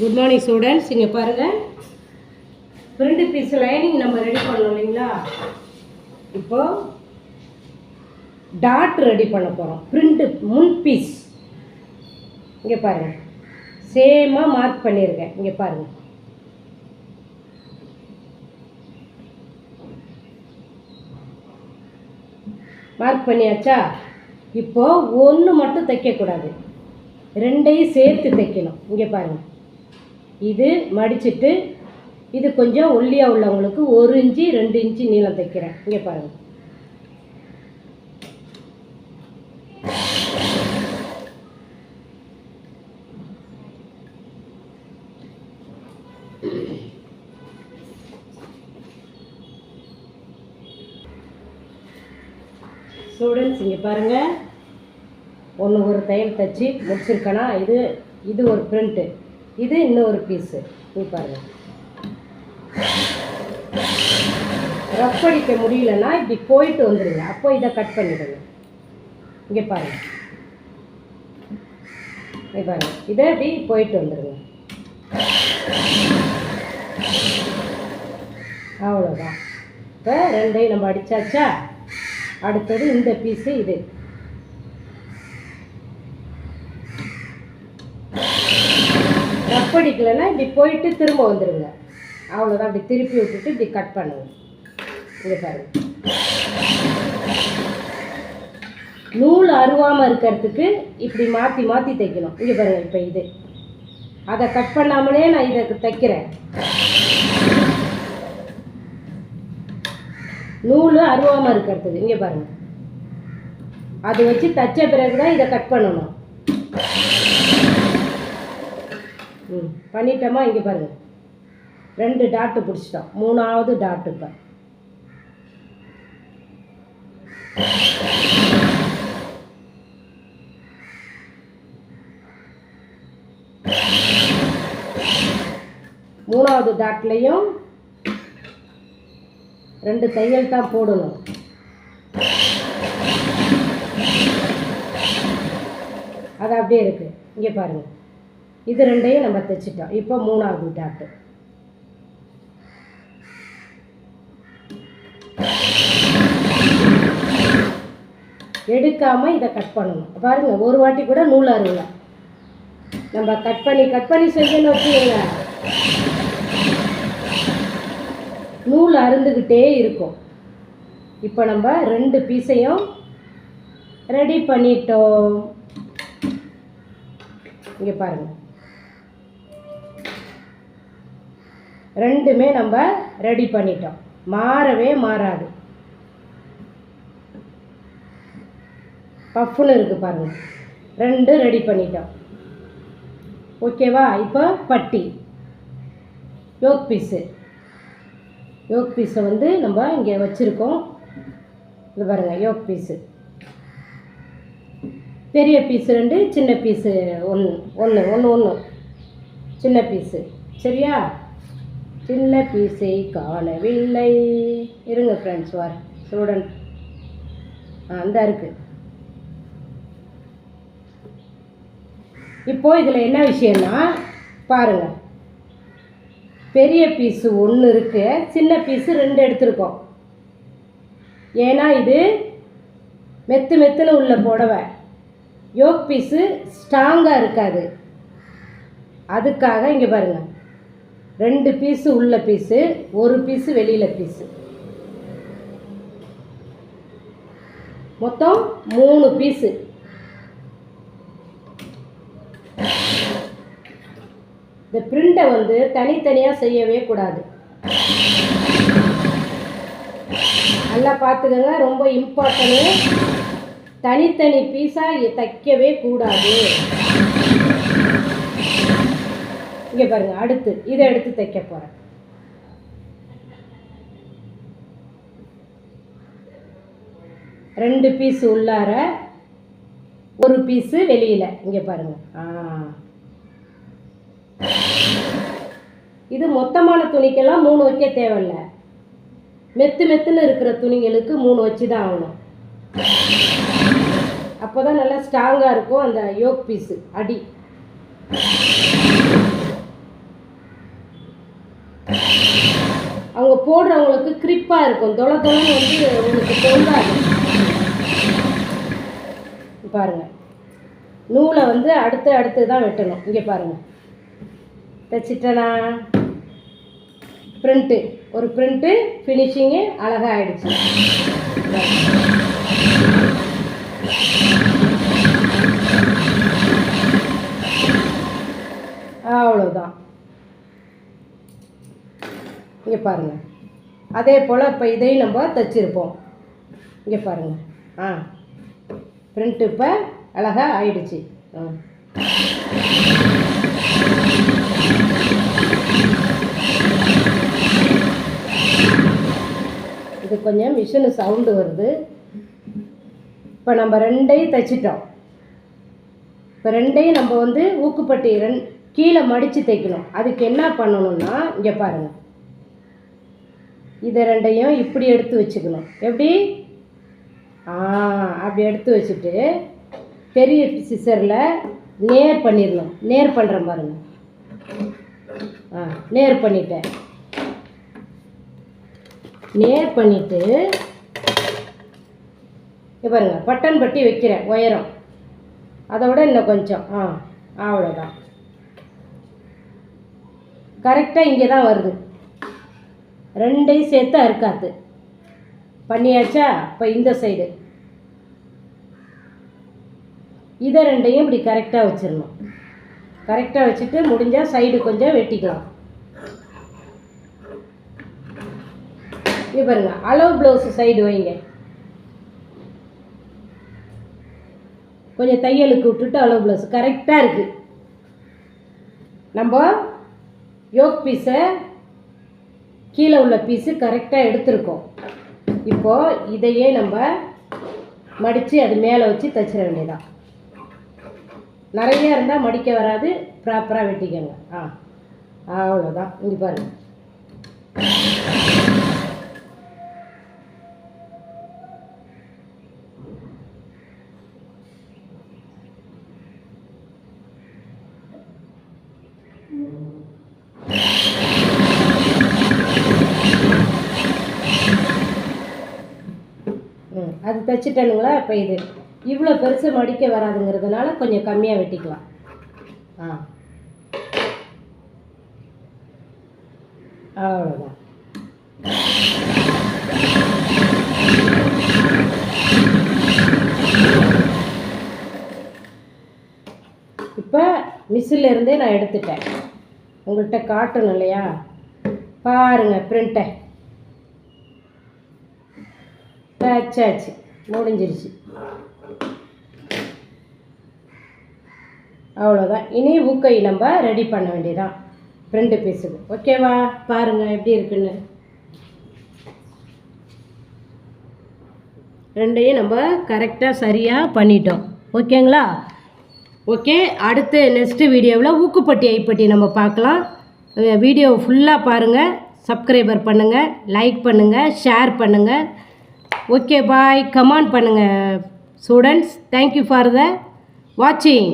Good morning students இங்கே பாருங்கள் print piece lining நம்ம ரெடி பண்ணோம் இல்லைங்களா? இப்போது டாட் ரெடி பண்ண போகிறோம் பிரிண்ட் முன் பீஸ் இங்கே பாருங்கள் சேமாக மார்க் பண்ணியிருக்கேன் இங்கே பாருங்கள் மார்க் பண்ணியாச்சா? இப்போது ஒன்று மட்டும் தைக்கக்கூடாது. ரெண்டையும் சேர்த்து தைக்கணும். இங்கே பாருங்கள் இது மடிச்சுட்டு இது கொஞ்சம் ஒல்லியாக உள்ளவங்களுக்கு ஒரு இன்ச்சு ரெண்டு இன்ச்சு நீளம் தைக்கிறேன். இங்கே பாருங்கள் ஸ்டூடெண்ட்ஸ் இங்கே பாருங்கள் ஒன்று ஒரு தையல் தைச்சி முடிச்சிருக்கேனா? இது இது ஒரு பிரிண்ட்டு இது இன்னொரு பீஸு நீ பாருங்கள் ரஃப் அடிக்க முடியலன்னா இப்படி போயிட்டு வந்துடுங்க அப்போ இதை கட் பண்ணிடுங்க. இங்கே பாருங்கள் இங்கே பாருங்கள் இதை இப்படி போயிட்டு வந்துடுங்க அவ்வளோதான் இப்போ ரெண்டையும் நம்ம அடித்தாச்சா அடுத்தது இந்த பீஸு இது. ரஃப் அடிக்கலைன்னா இப்படி போயிட்டு திரும்ப வந்துடுங்க அவ்வளோதான் அப்படி திருப்பி விட்டுட்டு இப்படி கட் பண்ணுங்க. இது பாருங்க. நூல் அருவாமல் இருக்கிறதுக்கு இப்படி மாற்றி மாற்றி தைக்கணும். இங்கே பாருங்க இப்போ இது. அதை கட் பண்ணாமலே நான் இதை தைக்கிறேன். நூல் அருவாமல் இருக்கிறதுக்கு இங்கே பாருங்க. அது வச்சு தைச்ச பிறகு தான் இதை கட் பண்ணணும். ம். பண்ணிட்டோமா இங்கே பாருங்க. ரெண்டு டாட்டு பிடிச்சிட்டோம். மூணாவது டாட்டு இப்போ. மூணாவது டாட்லேயும் ரெண்டு தையல் தான் போடணும். அது அப்படியே இருக்குது இங்கே பாருங்கள் இது ரெண்டையும் நம்ம தைச்சிட்டோம். இப்போ மூணாவது டாட்டு. எடுக்காமல் இதை கட் பண்ணணும். பாருங்கள் ஒரு வாட்டி கூட நூல் அருவல. நம்ம கட் பண்ணி கட் பண்ணி செஞ்சோன்னு வச்சுக்கோங்க நூல் அருந்துக்கிட்டே இருக்கும். இப்போ நம்ம ரெண்டு பீஸையும் ரெடி பண்ணிட்டோம். இங்கே பாருங்கள் ரெண்டுமே நம்ம ரெடி பண்ணிட்டோம். மாறவே மாறாது. பஃப்னு இருக்குது பாருங்கள் ரெண்டு ரெடி பண்ணிட்டோம். ஓகேவா இப்போ பட்டி. யோக் பீஸு யோக் பீஸை வந்து நம்ம இங்கே வச்சுருக்கோம். இது பாருங்கள் யோக் பீஸு பெரிய பீஸ் ரெண்டு சின்ன பீஸு ஒன்று ஒன்று ஒன்று ஒன்று சின்ன பீஸு சரியா? சின்ன பீஸை காணவில்லை. இருங்க ஃப்ரெண்ட்ஸ் வார் ஸ்டூடெண்ட் அந்த இருக்குது இப்போ இதில் என்ன விஷயம்னா பாருங்கள் பெரிய பீஸு ஒன்று இருக்கு சின்ன பீஸு ரெண்டு எடுத்திருக்கோம். ஏன்னா இது மெத்து மெத்துன்னு உள்ள புடவை. யோக் பீஸு ஸ்ட்ராங்காக இருக்காது. அதுக்காக இங்கே பாருங்கள் ரெண்டு பீஸு உள்ள பீஸு ஒரு பீஸு வெளியில் பீஸு மொத்தம் மூணு பீஸு இந்த பிரிண்டை வந்து தனித்தனியாக செய்யவே கூடாது. நல்லா பார்த்துக்கோங்க ரொம்ப இம்பார்ட்டனு தனித்தனி பீஸாக தைக்கவே கூடாது. இங்கே பாருங்க அடுத்து. இதை எடுத்து தைக்க போகிறேன் ரெண்டு பீஸ் உள்ளார ஒரு பீஸு வெளியில். இங்கே பாருங்க. ஆ. இது மொத்தமான துணிக்கெல்லாம் மூணு வைக்க தேவையில்ல. மெத்து மெத்துன்னு இருக்கிற துணிகளுக்கு மூணு வச்சு தான் ஆகணும். அப்போ தான் நல்லா ஸ்ட்ராங்காக இருக்கும் அந்த யோக் பீஸு அடி. போடுறவங்களுக்கு கிரிப்பாக இருக்கும். தொலை தொலைன்னு வந்து உங்களுக்கு பொங்காது பாருங்க. நூலை வந்து அடுத்து அடுத்து தான் வெட்டணும். இங்கே பாருங்க. தைச்சிட்டனா? பிரிண்ட்டு ஒரு பிரிண்ட்டு ஃபினிஷிங்கு அழகாக ஆயிடுச்சு அவ்வளோதான் இங்கே பாருங்கள் அதே போல் இப்போ இதையும் நம்ம தைச்சிருப்போம். இங்கே பாருங்கள் ஆ. பிரிண்ட் இப்போ அழகாக ஆயிடுச்சு. ஆ. இது கொஞ்சம் மிஷினு சவுண்டு வருது. இப்போ நம்ம ரெண்டையும் தைச்சிட்டோம். இப்போ ரெண்டையும் நம்ம வந்து ஊக்குப்பட்டி ரெண் கீழே மடித்து தைக்கணும். அதுக்கு என்ன பண்ணணும்னா இங்கே பாருங்கள் இதை ரெண்டையும் இப்படி எடுத்து வச்சுக்கணும். எப்படி? ஆ அப்படி எடுத்து வச்சுட்டு பெரிய சிசரில் நேர் பண்ணிடணும். நேர் பண்ணுறேன் பாருங்க. ஆ நேர் பண்ணிட்டேன். நேர் பண்ணிவிட்டு பாருங்க பட்டன் பட்டி வைக்கிறேன் உயரம். அதை விட இன்னும் கொஞ்சம். ஆ அவ்வளோதான் கரெக்டாக இங்கே தான் வருது. ரெண்டையும் சேர்த்து அறுக்காத்து பண்ணியாச்சா? இப்போ இந்த சைடு இதை ரெண்டையும் இப்படி கரெக்டாக வச்சிடணும். கரெக்டாக வச்சுட்டு முடிஞ்சால் சைடு கொஞ்சம் வெட்டிக்கலாம். இது பாருங்க அளவு ப்ளவுஸ் சைடு வைங்க. கொஞ்சம் தையலுக்கு விட்டுட்டு அளவு ப்ளவுஸ் கரெக்டாக இருக்குது நம்ம யோக் பீஸை கீழே உள்ள பீஸு கரெக்டாக எடுத்திருக்கோம். இப்போது இதையே நம்ம மடித்து அது மேலே வச்சு தைச்சிட வேண்டியதான் நிறைய இருந்தால் மடிக்க வராது ப்ராப்பராக வெட்டிக்கோங்க. ஆ அவ்வளோதான் இங்கே பாருங்கள் அது தைச்சிட்டனுங்களா? இப்போ இது இவ்வளோ பெருசு மடிக்க வராதுங்கிறதுனால கொஞ்சம் கம்மியாக வெட்டிக்கலாம். ஆ. அவ்வளோதான் இப்போ மிஷினில் இருந்தே நான் எடுத்துட்டேன். உங்கள்கிட்ட காட்டணும் இல்லையா? பாருங்கள் பிரிண்ட்டை தச்சாச்சு முடிஞ்சிருச்சு. அவ்வளோதான் இனி ஊக்கை நம்ம ரெடி பண்ண வேண்டியதான் ஃப்ரெண்டு பீஸுக்கு ஓகேவா பாருங்கள் எப்படி இருக்குன்னு. ரெண்டையும் நம்ம கரெக்டாக சரியாக பண்ணிட்டோம். ஓகேங்களா ஓகே அடுத்து நெக்ஸ்ட்டு வீடியோவில் ஊக்குப்பட்டி ஐப்பட்டி நம்ம பார்க்கலாம். வீடியோ ஃபுல்லாக பாருங்கள் சப்ஸ்கிரைபர் பண்ணுங்கள் லைக் பண்ணுங்கள் ஷேர் பண்ணுங்கள் ஓகே பாய் கமெண்ட் பண்ணுங்கள் students thank you for the வாட்சிங்